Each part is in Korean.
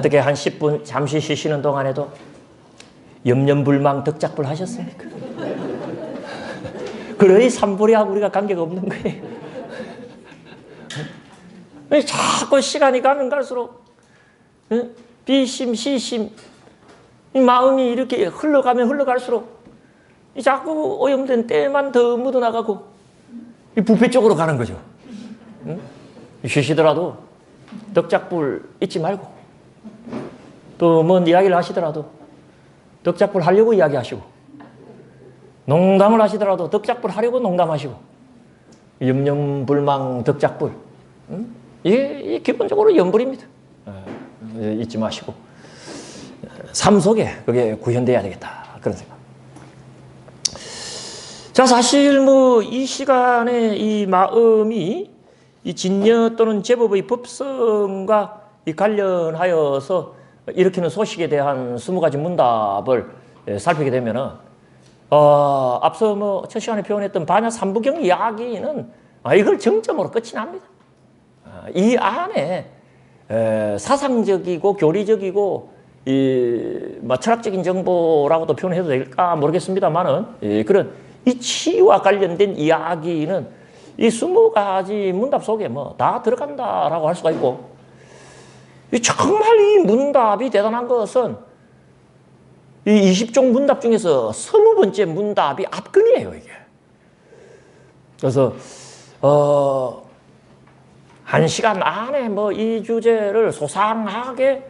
아, 어떻게 한 10분 잠시 쉬시는 동안에도 염려불망 덕작불 하셨습니까? 그러니 삼불이하고 우리가 관계가 없는 거예요. 왜 자꾸 시간이 가면 갈수록 어? 비심, 시심, 이 마음이 이렇게 흘러가면 흘러갈수록 이 자꾸 오염된 때만 더 묻어나가고 이 부패 쪽으로 가는 거죠. 응? 쉬시더라도 덕작불 잊지 말고 또 뭔 이야기를 하시더라도 덕작불 하려고 이야기하시고 농담을 하시더라도 덕작불 하려고 농담하시고 염염불망 덕작불 응? 이게, 이게 기본적으로 염불입니다. 예, 잊지 마시고 삶 속에 그게 구현돼야 되겠다 그런 생각. 자 사실 뭐 이 시간에 이 마음이 이 진여 또는 제법의 법성과 이 관련하여서 일으키는 소식에 대한 스무 가지 문답을 예, 살피게 되면은 어, 앞서 뭐 첫 시간에 표현했던 반야 삼부경 이야기는 아, 이걸 정점으로 끝이 납니다. 아, 이 안에 에, 사상적이고 교리적이고 이, 뭐 철학적인 정보라고도 표현해도 될까 모르겠습니다만은 예, 그런 이 치와 관련된 이야기는 이 스무 가지 문답 속에 뭐 다 들어간다라고 할 수가 있고 이 정말 이 문답이 대단한 것은 이 20종 문답 중에서 스무 번째 문답이 압근이에요 이게. 그래서 어. 한 시간 안에 뭐 이 주제를 소상하게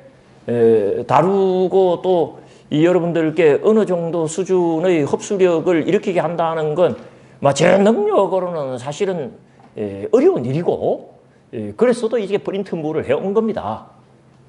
에, 다루고 또 이 여러분들께 어느 정도 수준의 흡수력을 일으키게 한다는 건 제 능력으로는 사실은 에, 어려운 일이고 에, 그랬어도 이게 프린트물을 해온 겁니다.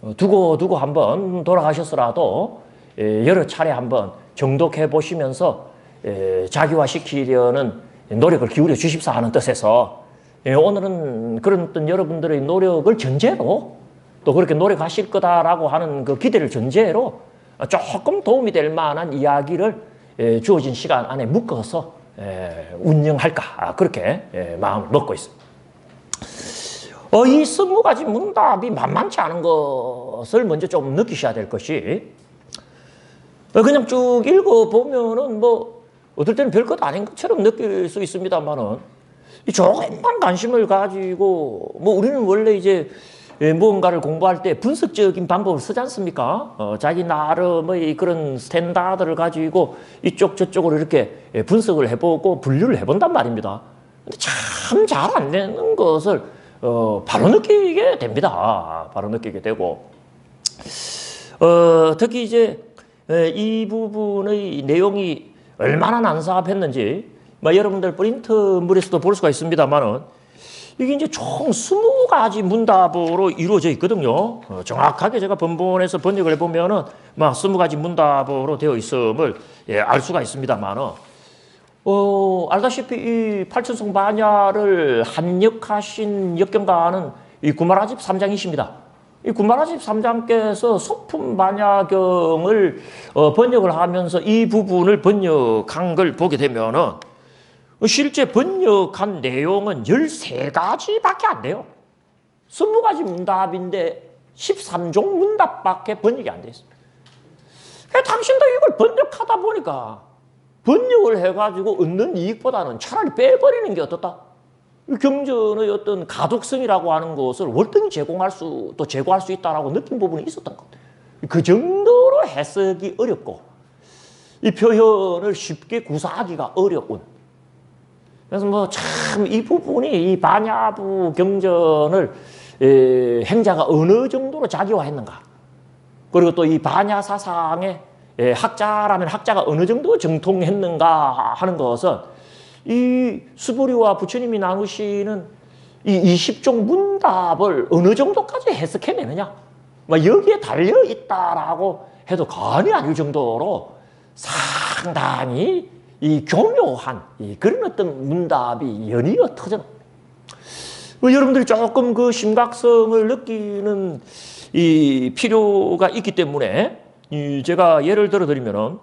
어, 두고 두고 한번 돌아가셨더라도 에, 여러 차례 한번 정독해 보시면서 에, 자기화시키려는 노력을 기울여 주십사 하는 뜻에서 예, 오늘은 그런 어떤 여러분들의 노력을 전제로 또 그렇게 노력하실 거다라고 하는 그 기대를 전제로 조금 도움이 될 만한 이야기를 예, 주어진 시간 안에 묶어서 예, 운영할까 아, 그렇게 예, 마음을 먹고 있습니다. 어, 이 스무 가지 문답이 만만치 않은 것을 먼저 좀 느끼셔야 될 것이 어, 그냥 쭉 읽어보면은 뭐 어떨 때는 별 것 아닌 것처럼 느낄 수 있습니다만은 이 조금만 관심을 가지고 뭐 우리는 원래 이제 무언가를 공부할 때 분석적인 방법을 쓰지 않습니까? 어, 자기 나름의 그런 스탠다드를 가지고 이쪽 저쪽으로 이렇게 분석을 해보고 분류를 해본단 말입니다. 근데 참 잘 안 되는 것을 어, 바로 느끼게 됩니다. 바로 느끼게 되고 어, 특히 이제 이 부분의 내용이 얼마나 난삽했는지 뭐 여러분들 프린트물에서도 볼 수가 있습니다만은 이게 이제 총 스무 가지 문답으로 이루어져 있거든요. 어, 정확하게 제가 본본에서 번역을 해보면은 막 스무 가지 문답으로 되어 있음을 예, 알 수가 있습니다만은 어, 알다시피 이 팔천성 반야를 한역하신 역경가는 이 구마라집 3장이십니다. 이 구마라집 3장께서 소품 반야경을 어, 번역을 하면서 이 부분을 번역한 걸 보게 되면은 실제 번역한 내용은 13가지밖에 안 돼요. 20가지 문답인데 13종 문답밖에 번역이 안 돼 있습니다. 당신도 이걸 번역하다 보니까 번역을 해가지고 얻는 이익보다는 차라리 빼버리는 게 어떻다? 경전의 어떤 가독성이라고 하는 것을 월등히 제공할 수, 또 제고할 수 있다라고 느낀 부분이 있었던 것. 그 정도로 해석이 어렵고, 이 표현을 쉽게 구사하기가 어려운 그래서 뭐 참 이 부분이 이 반야부 경전을 에, 행자가 어느 정도로 자기화했는가. 그리고 또 이 반야 사상의 에, 학자라면 학자가 어느 정도 정통했는가 하는 것은 이 수보리와 부처님이 나누시는 이 20종 문답을 어느 정도까지 해석해내느냐. 뭐 여기에 달려 있다라고 해도 과언이 아닐 정도로 상당히 이 교묘한 이 그런 어떤 문답이 연이어 터져. 뭐 여러분들이 조금 그 심각성을 느끼는 이 필요가 있기 때문에 이 제가 예를 들어 드리면은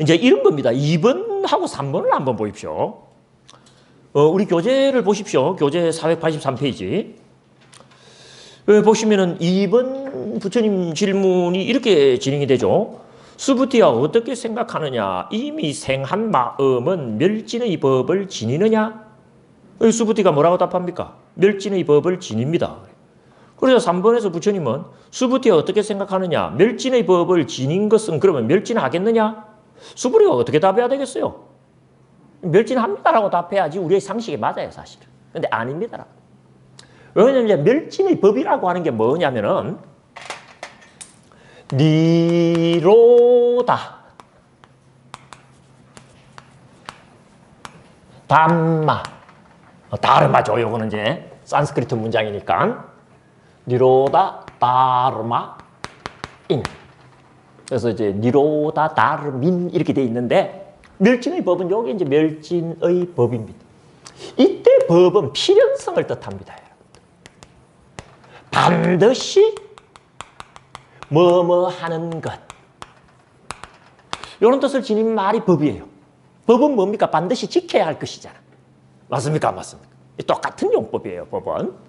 이제 이런 겁니다. 2번하고 3번을 한번 보십시오. 어, 우리 교재를 보십시오. 교재 483페이지. 왜 보시면은 2번 부처님 질문이 이렇게 진행이 되죠. 수부티야 어떻게 생각하느냐? 이미 생한 마음은 멸진의 법을 지니느냐? 그 수부티가 뭐라고 답합니까? 멸진의 법을 지닙니다. 그래서 3번에서 부처님은 수부티가 어떻게 생각하느냐? 멸진의 법을 지닌 것은 그러면 멸진하겠느냐? 수부리가 어떻게 답해야 되겠어요? 멸진합니다라고 답해야지 우리의 상식에 맞아요, 사실은. 근데 아닙니다라고. 왜냐면 이제 멸진의 법이라고 하는 게 뭐냐면은 니로다 담마 어, 다르마죠. 요거는 이제 산스크리트 문장이니까 니로다 다르마 인 그래서 이제 니로다 다르민 이렇게 돼 있는데 멸진의 법은 여기 이제 멸진의 법입니다. 이때 법은 필연성을 뜻합니다. 반드시 뭐뭐 하는 것. 이런 뜻을 지닌 말이 법이에요. 법은 뭡니까? 반드시 지켜야 할 것이잖아. 맞습니까? 안 맞습니까? 똑같은 용법이에요, 법은.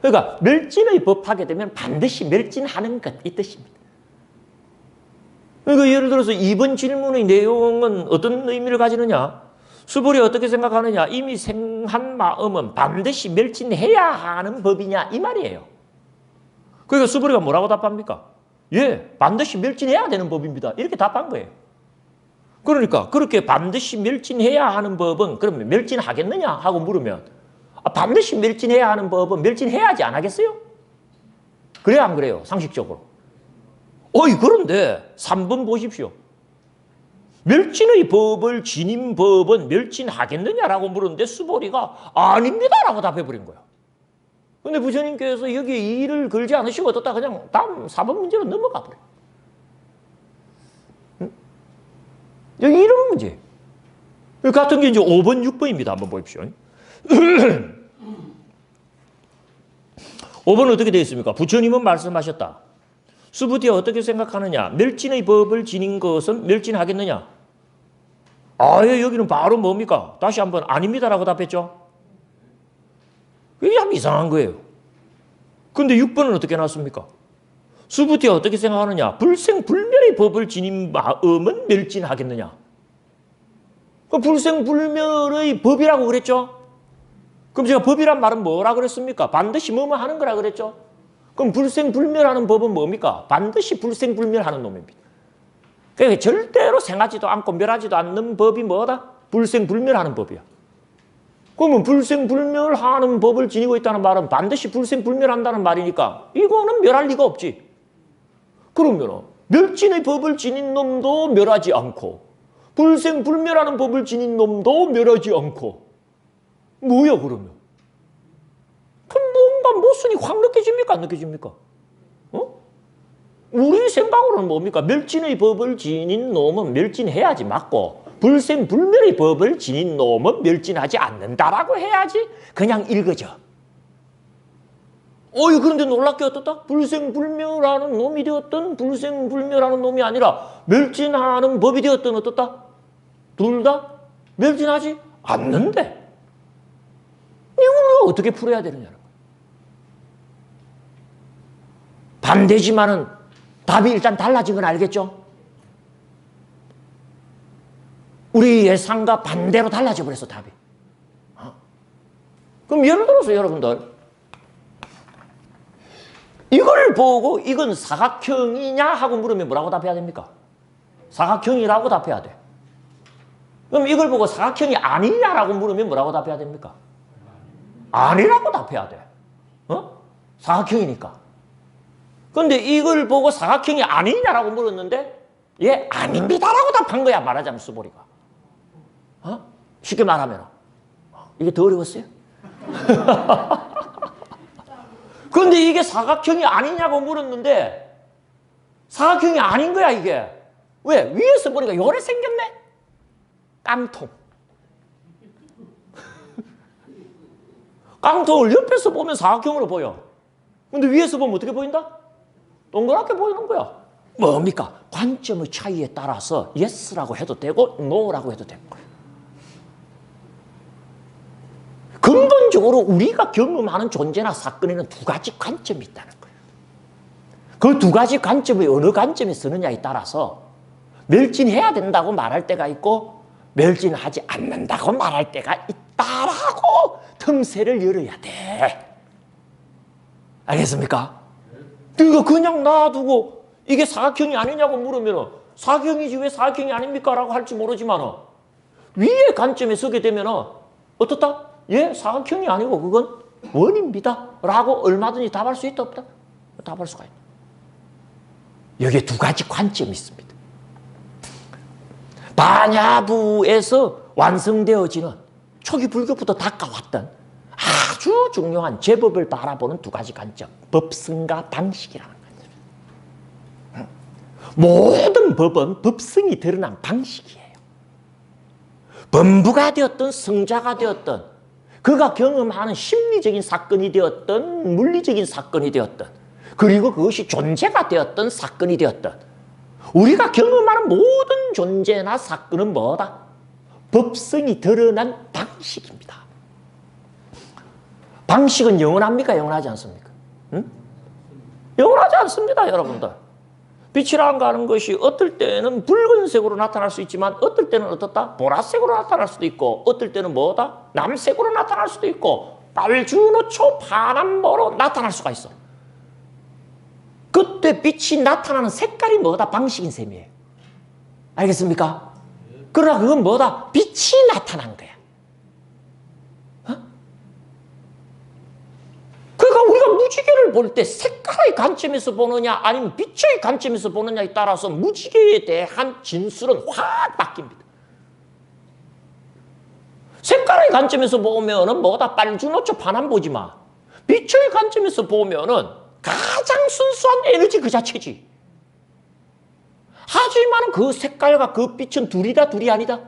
그러니까 멸진의 법 하게 되면 반드시 멸진하는 것, 이 뜻입니다. 그러니까 예를 들어서 이번 질문의 내용은 어떤 의미를 가지느냐? 수불이 어떻게 생각하느냐? 이미 생한 마음은 반드시 멸진해야 하는 법이냐? 이 말이에요. 그러니까 수불이가 뭐라고 답합니까? 예, 반드시 멸진해야 되는 법입니다. 이렇게 답한 거예요. 그러니까 그렇게 반드시 멸진해야 하는 법은 그러면 멸진하겠느냐 하고 물으면 아, 반드시 멸진해야 하는 법은 멸진해야지 안 하겠어요? 그래야 안 그래요? 상식적으로. 어이 그런데 3번 보십시오. 멸진의 법을 지닌 법은 멸진하겠느냐라고 물었는데 수보리가 아닙니다라고 답해버린 거예요. 근데 부처님께서 여기에 이를 걸지 않으시고 어떻다 그냥 다음 4번 문제로 넘어가 버려요. 응? 이런 문제. 같은 게 이제 5번, 6번입니다. 한번 보십시오. 5번 어떻게 되어 있습니까? 부처님은 말씀하셨다. 수부티가 어떻게 생각하느냐? 멸진의 법을 지닌 것은 멸진하겠느냐? 아예 여기는 바로 뭡니까? 다시 한번 아닙니다라고 답했죠. 이게 참 이상한 거예요. 근데 6번은 어떻게 나왔습니까? 수부티가 어떻게 생각하느냐? 불생불멸의 법을 지닌 마음은 멸진하겠느냐? 그 불생불멸의 법이라고 그랬죠? 그럼 제가 법이란 말은 뭐라 그랬습니까? 반드시 뭐뭐 하는 거라 그랬죠? 그럼 불생불멸하는 법은 뭡니까? 반드시 불생불멸하는 놈입니다. 그러니까 절대로 생하지도 않고 멸하지도 않는 법이 뭐다? 불생불멸하는 법이야. 그러면 불생불멸하는 법을 지니고 있다는 말은 반드시 불생불멸한다는 말이니까 이거는 멸할 리가 없지. 그러면 멸진의 법을 지닌 놈도 멸하지 않고 불생불멸하는 법을 지닌 놈도 멸하지 않고 뭐야 그러면? 그럼 뭔가 모순이 확 느껴집니까? 안 느껴집니까? 어? 우리 생각으로는 뭡니까? 멸진의 법을 지닌 놈은 멸진해야지 맞고 불생불멸의 법을 지닌 놈은 멸진하지 않는다라고 해야지 그냥 읽어져. 어이 그런데 놀랍게 어떻다? 불생불멸하는 놈이 되었던 불생불멸하는 놈이 아니라 멸진하는 법이 되었던 어떻다? 둘 다 멸진하지 않는데 이걸 어떻게 풀어야 거예요. 반대지만은 답이 일단 달라진 건 알겠죠? 우리 예상과 반대로 달라져 버렸어 답이. 어? 그럼 예를 들어서 여러분들 이걸 보고 이건 사각형이냐 하고 물으면 뭐라고 답해야 됩니까? 사각형이라고 답해야 돼. 그럼 이걸 보고 사각형이 아니냐라고 물으면 뭐라고 답해야 됩니까? 아니라고 답해야 돼. 어? 사각형이니까. 근데 이걸 보고 사각형이 아니냐라고 물었는데 예, 아닙니다라고 답한 거야. 말하자면 수보리가. 어? 쉽게 말하면 이게 더 어려웠어요? 그런데 이게 사각형이 아니냐고 물었는데 사각형이 아닌 거야 이게. 왜? 위에서 보니까 요래 생겼네? 깡통. 깡통을 옆에서 보면 사각형으로 보여. 근데 위에서 보면 어떻게 보인다? 동그랗게 보이는 거야. 뭡니까? 관점의 차이에 따라서 yes라고 해도 되고 no라고 해도 되는 거야. 근본적으로 우리가 경험하는 존재나 사건에는 두 가지 관점이 있다는 거예요. 그 두 가지 관점이 어느 관점에 쓰느냐에 따라서 멸진해야 된다고 말할 때가 있고 멸진하지 않는다고 말할 때가 있다 라고 틈새를 열어야 돼. 알겠습니까? 이거 그냥 놔두고 이게 사각형이 아니냐고 물으면 사각형이지 왜 사각형이 아닙니까? 라고 할지 모르지만 위의 관점에 서게 되면 어떻다? 예, 사각형이 아니고 그건 원입니다. 라고 얼마든지 답할 수 있다 없다? 답할 수가 있다. 여기에 두 가지 관점이 있습니다. 반야부에서 완성되어지는 초기 불교부터 닦아왔던 아주 중요한 제법을 바라보는 두 가지 관점. 법성과 방식이라는 관점. 모든 법은 법성이 드러난 방식이에요. 범부가 되었던 성자가 되었던 그가 경험하는 심리적인 사건이 되었던 물리적인 사건이 되었던 그리고 그것이 존재가 되었던 사건이 되었던 우리가 경험하는 모든 존재나 사건은 뭐다? 법성이 드러난 방식입니다. 방식은 영원합니까? 영원하지 않습니까? 응? 영원하지 않습니다, 여러분들. 빛이라는 가는 것이 어떨 때는 붉은색으로 나타날 수 있지만 어떨 때는 어떻다? 보라색으로 나타날 수도 있고 어떨 때는 뭐다? 남색으로 나타날 수도 있고 빨주노초 파란보로 나타날 수가 있어. 그때 빛이 나타나는 색깔이 뭐다? 방식인 셈이에요. 알겠습니까? 그러나 그건 뭐다? 빛이 나타난 거야. 어? 그러니까 무지개를 볼 때 색깔의 관점에서 보느냐 아니면 빛의 관점에서 보느냐에 따라서 무지개에 대한 진술은 확 바뀝니다. 색깔의 관점에서 보면은 뭐다? 빨주노초 파란 보지 마. 빛의 관점에서 보면은 가장 순수한 에너지 그 자체지. 하지만 그 색깔과 그 빛은 둘이다 둘이 아니다.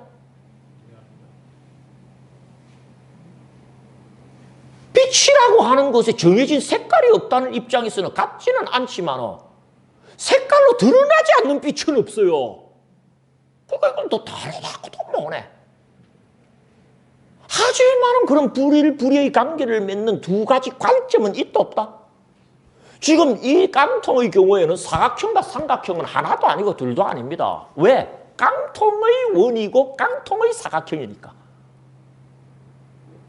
빛이라고 하는 것에 정해진 색깔이 없다는 입장에서는 같지는 않지만 색깔로 드러나지 않는 빛은 없어요. 그건 또 다르다고도 뭐네. 하지만 그런 불일 불의 관계를 맺는 두 가지 관점은 있다 없다. 지금 이 깡통의 경우에는 사각형과 삼각형은 하나도 아니고 둘도 아닙니다. 왜? 깡통의 원이고 깡통의 사각형이니까.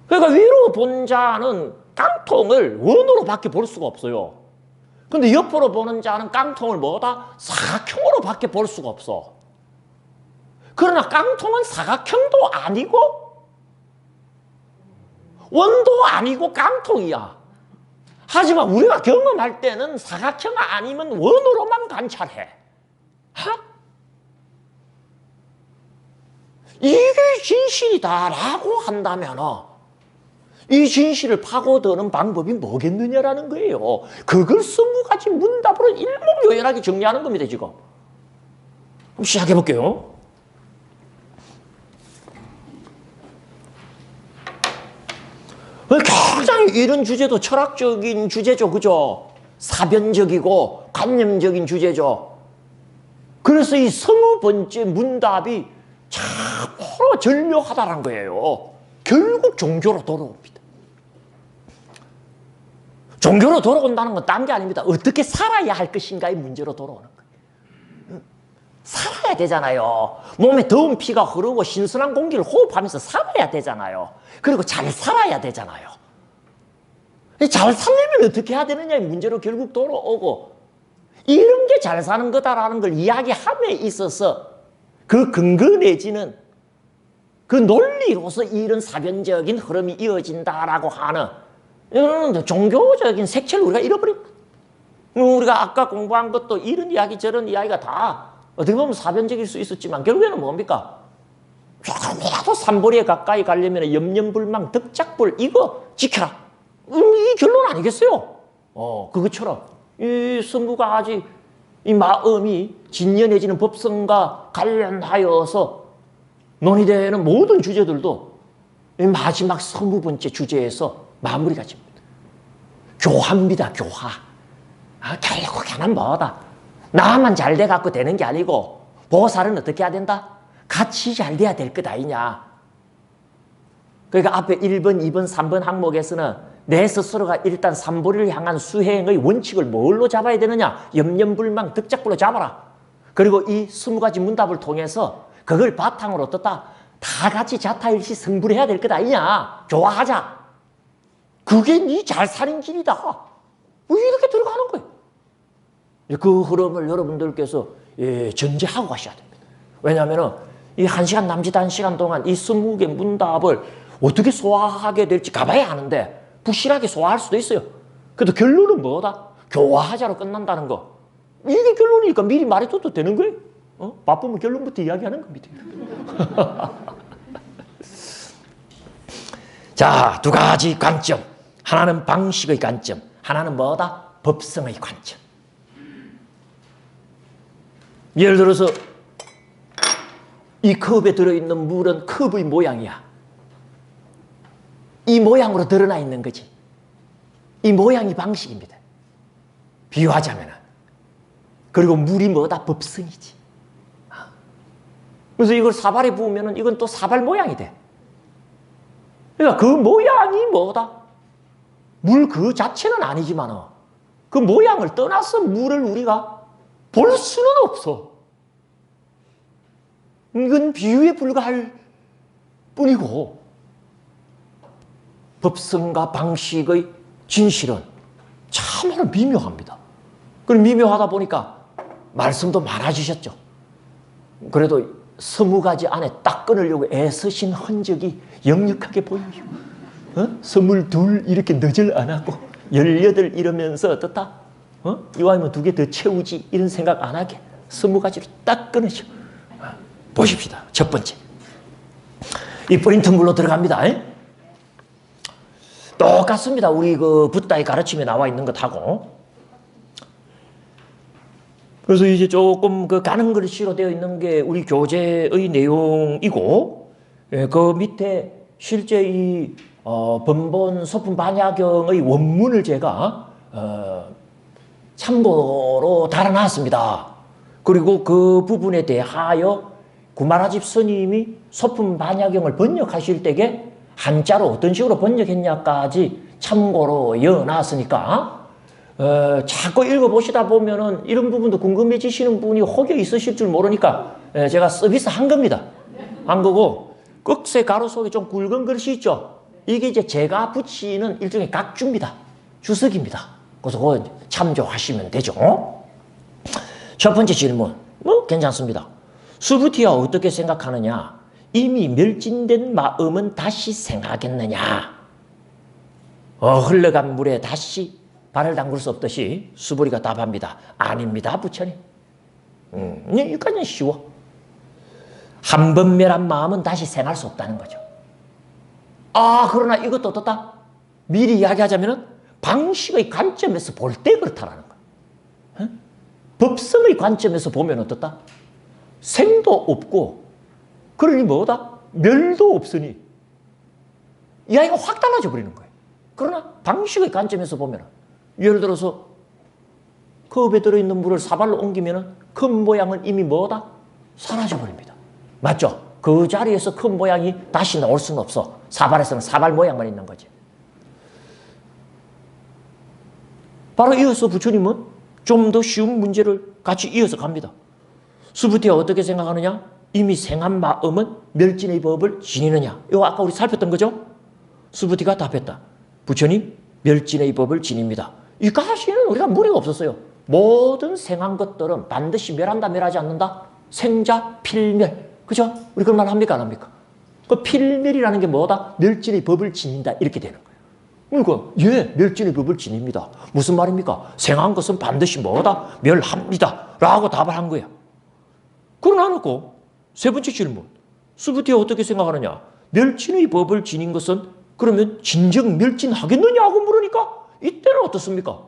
그러니까 위로 본 자는 깡통을 원으로밖에 볼 수가 없어요. 근데 옆으로 보는 자는 깡통을 뭐다? 사각형으로밖에 볼 수가 없어. 그러나 깡통은 사각형도 아니고 원도 아니고 깡통이야. 하지만 우리가 경험할 때는 사각형 아니면 원으로만 관찰해. 하? 이게 진실이다라고 한다면 이 진실을 파고드는 방법이 뭐겠느냐라는 거예요. 그걸 스무 가지 문답으로 일목요연하게 정리하는 겁니다, 지금. 그럼 시작해 볼게요. 굉장히 이런 주제도 철학적인 주제죠. 그죠? 사변적이고 관념적인 주제죠. 그래서 이 서너 번째 문답이 참으로 절묘하다는 거예요. 결국 종교로 돌아옵니다. 종교로 돌아온다는 건 딴 게 아닙니다. 어떻게 살아야 할 것인가의 문제로 돌아오는 거예요. 살아야 되잖아요. 몸에 더운 피가 흐르고 신선한 공기를 호흡하면서 살아야 되잖아요. 그리고 잘 살아야 되잖아요. 잘 살려면 어떻게 해야 되느냐의 문제로 결국 돌아오고 이런 게 잘 사는 거다라는 걸 이야기함에 있어서 그 근거 내지는 그 논리로서 이런 사변적인 흐름이 이어진다라고 하는 이런 종교적인 색채를 우리가 잃어버립니다. 우리가 아까 공부한 것도 이런 이야기 저런 이야기가 다 어떻게 보면 사변적일 수 있었지만 결국에는 뭡니까? 조금이라도 삼보리에 가까이 가려면 염려불망 덕작불 이거 지켜라. 이 결론 아니겠어요? 어 그것처럼 이 성부가 아직 이 마음이 진연해지는 법성과 관련하여서 논의되는 모든 주제들도 마지막 스무 번째 주제에서 마무리가 집니다. 교화입니다, 교화. 아, 결국에는 뭐다? 나만 잘 돼갖고 되는 게 아니고, 보살은 어떻게 해야 된다? 같이 잘 돼야 될 것 아니냐. 그러니까 앞에 1번, 2번, 3번 항목에서는 내 스스로가 일단 삼보리를 향한 수행의 원칙을 뭘로 잡아야 되느냐? 염념불망 득작불로 잡아라. 그리고 이 스무 가지 문답을 통해서 그걸 바탕으로 어떻다? 다 같이 자타일시 성불해야 될 것 아니냐? 좋아하자. 그게 네 잘 사는 길이다. 왜 이렇게 들어가는 거예요? 그 흐름을 여러분들께서 예, 전제하고 가셔야 됩니다. 왜냐하면 이 한 시간 남짓 한 시간 동안 이 스무 개 문답을 어떻게 소화하게 될지 가봐야 하는데 부실하게 소화할 수도 있어요. 그래도 결론은 뭐다? 교화하자로 끝난다는 거. 이게 결론이니까 미리 말해둬도 되는 거예요. 어? 바쁘면 결론부터 이야기하는 겁니다. 자, 두 가지 관점. 하나는 방식의 관점, 하나는 뭐다? 법성의 관점. 예를 들어서 이 컵에 들어있는 물은 컵의 모양이야. 이 모양으로 드러나 있는 거지. 이 모양이 방식입니다. 비유하자면. 그리고 물이 뭐다? 법성이지. 그래서 이걸 사발에 부으면 이건 또 사발 모양이 돼. 그러니까 그 모양이 뭐다? 물 그 자체는 아니지만 그 모양을 떠나서 물을 우리가 볼 수는 없어. 이건 비유에 불과할 뿐이고 법성과 방식의 진실은 참으로 미묘합니다. 그럼 미묘하다 보니까 말씀도 많아지셨죠. 그래도 스무 가지 안에 딱 끊으려고 애쓰신 흔적이 역력하게 보여요. 어? 스물둘 이렇게 늦을 안 하고 열여덟 이러면서 어떻다? 어? 이왕이면 두 개 더 채우지 이런 생각 안 하게 스무 가지로 딱 끊으셔. 보십시다. 첫 번째. 이 프린트 물로 들어갑니다. 에? 똑같습니다. 우리 그 붓다의 가르침에 나와 있는 것하고. 그래서 이제 조금 그 가는 글씨로 되어 있는 게 우리 교재의 내용이고, 예, 그 밑에 실제 이 어, 번본 소품 반야경의 원문을 제가 어, 참고로 달아놨습니다. 그리고 그 부분에 대하여 구마라집 스님이 소품 반야경을 번역하실 때에 한자로 어떤 식으로 번역했냐까지 참고로 이어놨으니까 어, 자꾸 읽어보시다 보면은 이런 부분도 궁금해지시는 분이 혹여 있으실 줄 모르니까 예, 제가 서비스 한 겁니다. 한 거고 꺽쇠 가로 속에 좀 굵은 글씨 있죠. 이게 이제 제가 붙이는 일종의 각주입니다. 주석입니다. 그래서 그거 참조하시면 되죠. 첫 번째 질문. 뭐 괜찮습니다. 수부티와 어떻게 생각하느냐? 이미 멸진된 마음은 다시 생하겠느냐? 어, 흘러간 물에 다시 발을 담글 수 없듯이 수부리가 답합니다. 아닙니다, 부처님. 음, 여기까지는 쉬워. 한 번 멸한 마음은 다시 생할 수 없다는 거죠. 아, 그러나 이것도 어떻다? 미리 이야기하자면 방식의 관점에서 볼 때 그렇다라는 거야. 어? 법성의 관점에서 보면 어떻다? 생도 없고, 그러니 뭐다? 멸도 없으니, 이 아이가 확 달라져 버리는 거예요. 그러나 방식의 관점에서 보면, 예를 들어서 컵에 들어있는 물을 사발로 옮기면 컵 모양은 이미 뭐다? 사라져 버립니다. 맞죠? 그 자리에서 큰 모양이 다시 나올 수는 없어. 사발에서는 사발 모양만 있는 거지. 바로 이어서 부처님은 좀 더 쉬운 문제를 같이 이어서 갑니다. 수부티가 어떻게 생각하느냐? 이미 생한 마음은 멸진의 법을 지니느냐? 이거 아까 우리 살폈던 거죠? 수부티가 답했다. 부처님, 멸진의 법을 지닙니다. 이 가시는 우리가 무리가 없었어요. 모든 생한 것들은 반드시 멸한다, 멸하지 않는다? 생자, 필멸. 그죠? 우리 그런 말 합니까? 안 합니까? 그 필멸이라는 게 뭐다? 멸진의 법을 지닌다. 이렇게 되는 거예요. 그러니까, 예, 멸진의 법을 지닙니다. 무슨 말입니까? 생한 것은 반드시 뭐다? 멸합니다. 라고 답을 한 거야. 그러나 놓고, 세 번째 질문. 수부티가 어떻게 생각하느냐? 멸진의 법을 지닌 것은 그러면 진정 멸진하겠느냐고 물으니까 이때는 어떻습니까?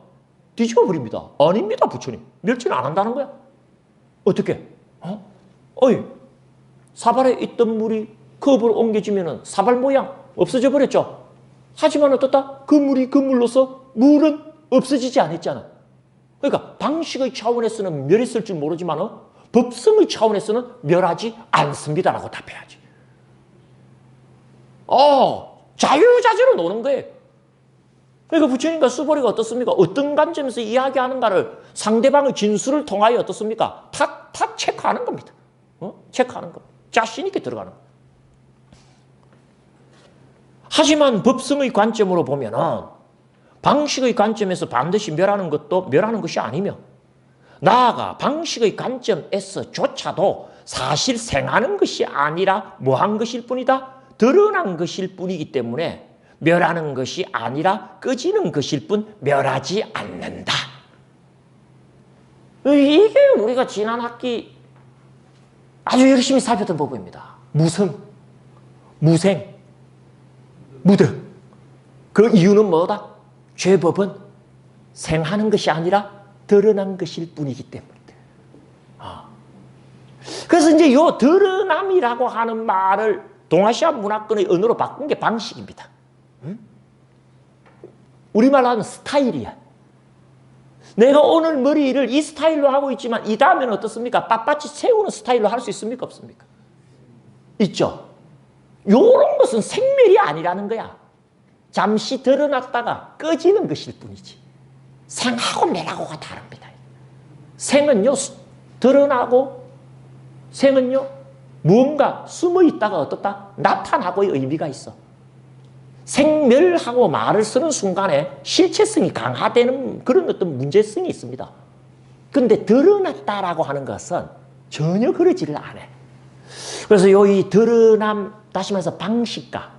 뒤집어 버립니다. 아닙니다, 부처님. 멸진 안 한다는 거야. 어떻게? 어? 어이, 사발에 있던 물이 컵으로 옮겨지면 사발 모양 없어져 버렸죠. 하지만 어떻다? 그 물이 그 물로서 물은 없어지지 않았잖아. 그러니까 방식의 차원에서는 멸했을 줄 모르지만 어? 법성의 차원에서는 멸하지 않습니다라고 답해야지. 어, 자유자재로 노는 거예요. 그러니까 부처님과 수보리가 어떻습니까? 어떤 관점에서 이야기하는가를 상대방의 진술을 통하여 어떻습니까? 탁, 탁 체크하는 겁니다. 어? 체크하는 거. 자신 있게 들어가는 거. 하지만 법성의 관점으로 보면은 방식의 관점에서 반드시 멸하는 것도 멸하는 것이 아니며 나아가 방식의 관점에서조차도 사실 생하는 것이 아니라 뭐한 것일 뿐이다? 드러난 것일 뿐이기 때문에 멸하는 것이 아니라 꺼지는 것일 뿐 멸하지 않는다. 이게 우리가 지난 학기 아주 열심히 살폈던 부분입니다. 무성, 무생, 무득. 그 이유는 뭐다? 죄법은 생하는 것이 아니라 드러난 것일 뿐이기 때문이다. 아. 그래서 이제 요 드러남이라고 하는 말을 동아시아 문화권의 언어로 바꾼 게 방식입니다. 응? 우리말로 하면 스타일이야. 내가 오늘 머리를 이 스타일로 하고 있지만 이 다음에는 어떻습니까? 빳빳이 세우는 스타일로 할 수 있습니까? 없습니까? 있죠. 요런 것은 생멸이 아니라는 거야. 잠시 드러났다가 꺼지는 것일 뿐이지. 생하고 멸하고가 다릅니다. 생은요, 드러나고, 생은요, 무언가 숨어 있다가 어떻다? 나타나고의 의미가 있어. 생멸하고 말을 쓰는 순간에 실체성이 강화되는 그런 어떤 문제성이 있습니다. 근데 드러났다라고 하는 것은 전혀 그러지를 않아. 그래서 요 이 드러남, 다시 말해서 방식과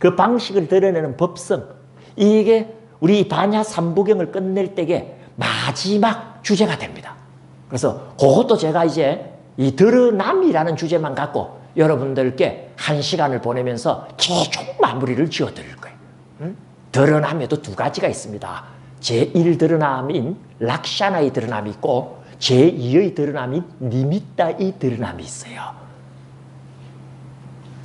그 방식을 드러내는 법성, 이게 우리 반야 삼부경을 끝낼 때에 마지막 주제가 됩니다. 그래서 그것도 제가 이제 이 드러남이라는 주제만 갖고 여러분들께 한 시간을 보내면서 최종 마무리를 지어 드릴 거예요. 응? 드러남에도 두 가지가 있습니다. 제1 드러남인 락샤나의 드러남이 있고 제2의 드러남인 니미따의 드러남이 있어요.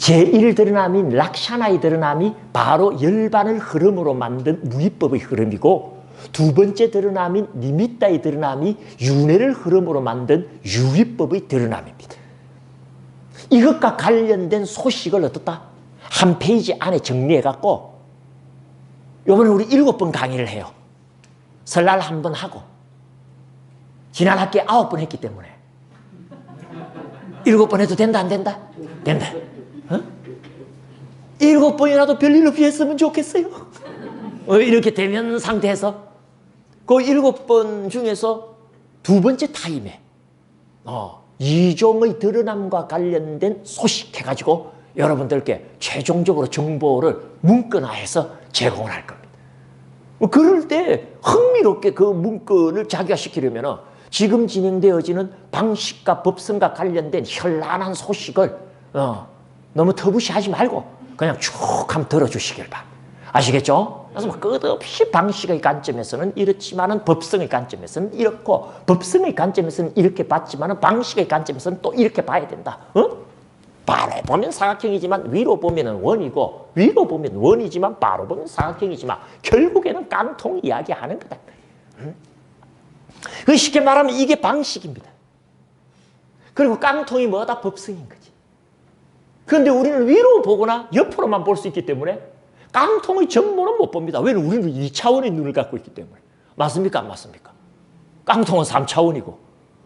제1 드러남인 락샤나의 드러남이 바로 열반을 흐름으로 만든 무위법의 흐름이고 두 번째 드러남인 니미따의 드러남이 윤회를 흐름으로 만든 유위법의 드러남입니다. 이것과 관련된 소식을 어떻다? 한 페이지 안에 정리해갖고 요번에 우리 일곱 번 강의를 해요. 설날 한 번 하고 지난 학기 아홉 번 했기 때문에 일곱 번 해도 된다 안 된다? 된다. 어? 일곱 번이라도 별일 없이 했으면 좋겠어요. 어, 이렇게 되면 상태에서 그 일곱 번 중에서 두 번째 타임에 어, 이종의 드러남과 관련된 소식 해가지고 여러분들께 최종적으로 정보를 문건화해서 제공을 할 겁니다. 뭐 그럴 때 흥미롭게 그 문건을 자기화시키려면 지금 진행되어지는 방식과 법성과 관련된 현란한 소식을 어, 너무 터부시하지 말고 그냥 쭉 한번 들어주시길 바랍니다. 아시겠죠? 그래서 뭐 끝없이 방식의 관점에서는 이렇지만은 법성의 관점에서는 이렇고 법성의 관점에서는 이렇게 봤지만은 방식의 관점에서는 또 이렇게 봐야 된다. 어? 바로 보면 사각형이지만 위로 보면은 원이고 위로 보면 원이지만 바로 보면 사각형이지만 결국에는 깡통 이야기하는 거다. 응? 그 쉽게 말하면 이게 방식입니다. 그리고 깡통이 뭐다? 법성인 거지. 그런데 우리는 위로 보거나 옆으로만 볼 수 있기 때문에 깡통의 전모는 못 봅니다. 왜냐면 우리는 2차원의 눈을 갖고 있기 때문에. 맞습니까? 안 맞습니까? 깡통은 3차원이고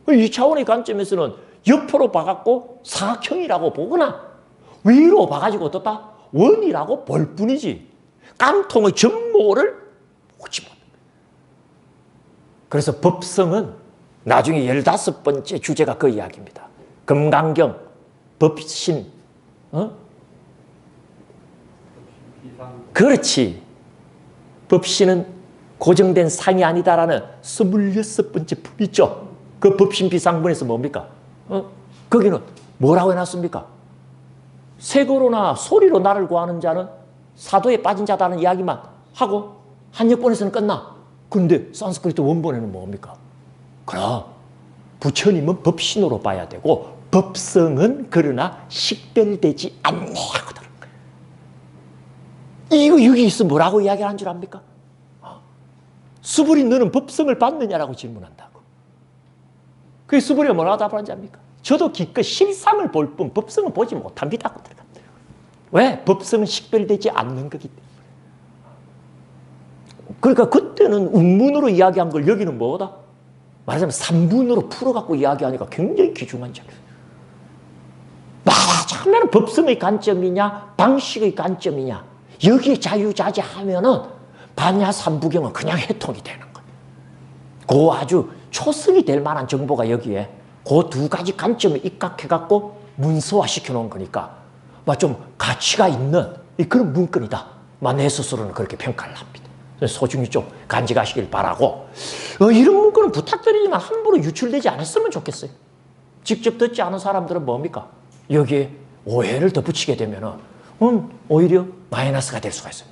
2차원의 관점에서는 옆으로 봐갖고 사각형이라고 보거나 위로 봐가지고 어떻다? 원이라고 볼 뿐이지 깡통의 전모를 보지 못. 그래서 법성은 나중에 열다섯 번째 주제가 그 이야기입니다. 금강경, 법신, 어? 그렇지. 법신은 고정된 상이 아니다라는 스물여섯 번째 품 있죠. 그 법신 비상문에서 뭡니까? 어? 거기는 뭐라고 해놨습니까? 색으로나 소리로 나를 구하는 자는 사도에 빠진 자다는 이야기만 하고 한역본에서는 끝나. 근데 산스크리트 원본에는 뭡니까? 그럼 부처님은 법신으로 봐야 되고 법성은 그러나 식별되지 않네 하거든. 이거 여기 있어 뭐라고 이야기하는 줄 압니까? 어. 수불이 너는 법성을 받느냐라고 질문한다고. 그 수불이가 뭐라고 답하는지 압니까? 저도 기껏 실상을 볼 뿐 법성은 보지 못합니다. 하고 들어간대요. 왜? 법성은 식별되지 않는 거기 때문에. 그러니까 그때는 운문으로 이야기한 걸 여기는 뭐다? 말하자면 산문으로 풀어갖고 이야기하니까 굉장히 귀중한 점이 말하자면 법성의 관점이냐, 방식의 관점이냐, 여기에 자유자재하면은 반야 삼부경은 그냥 해통이 되는 거예요. 그 아주 초성이 될 만한 정보가 여기에 그 두 가지 관점을 입각해갖고 문서화 시켜놓은 거니까 막좀 가치가 있는 이 그런 문건이다. 막내 스스로는 그렇게 평가를 합니다. 소중히 좀 간직하시길 바라고 어, 이런 문건은 부탁드리지만 함부로 유출되지 않았으면 좋겠어요. 직접 듣지 않은 사람들은 뭡니까? 여기에 오해를 덧붙이게 되면은 음, 오히려 마이너스가 될 수가 있어요.